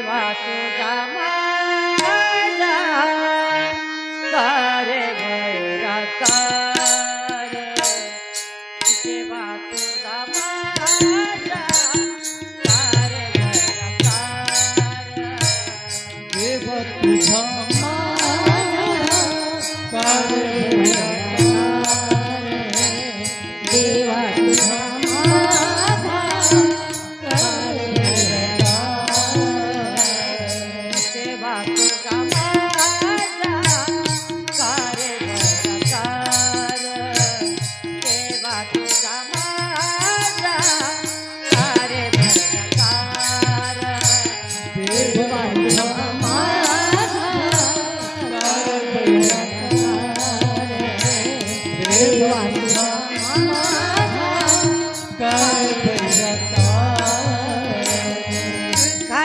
বাসু জামা তারে ভৈরা তারে বাসু জামা তারে ভৈরা তারে দেবতী ঝামা তারে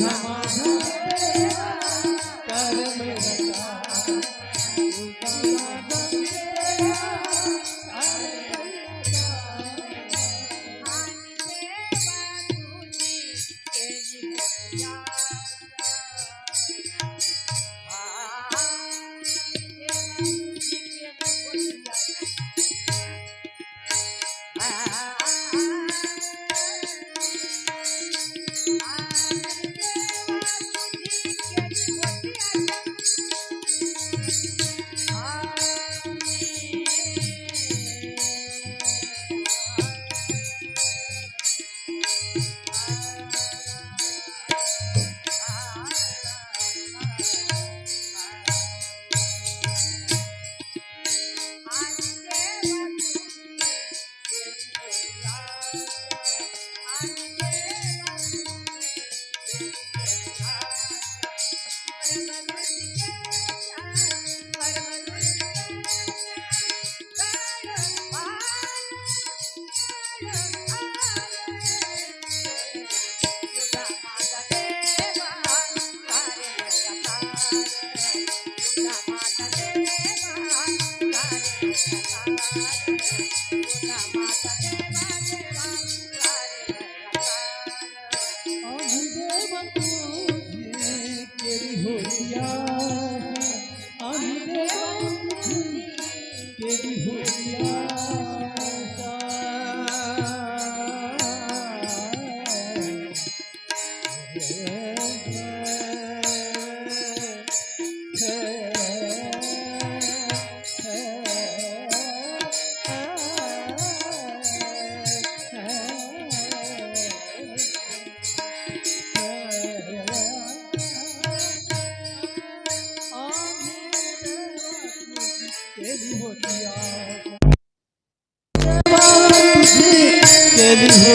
సమాధానం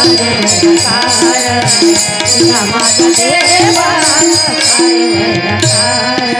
मेरा कार मेरा कार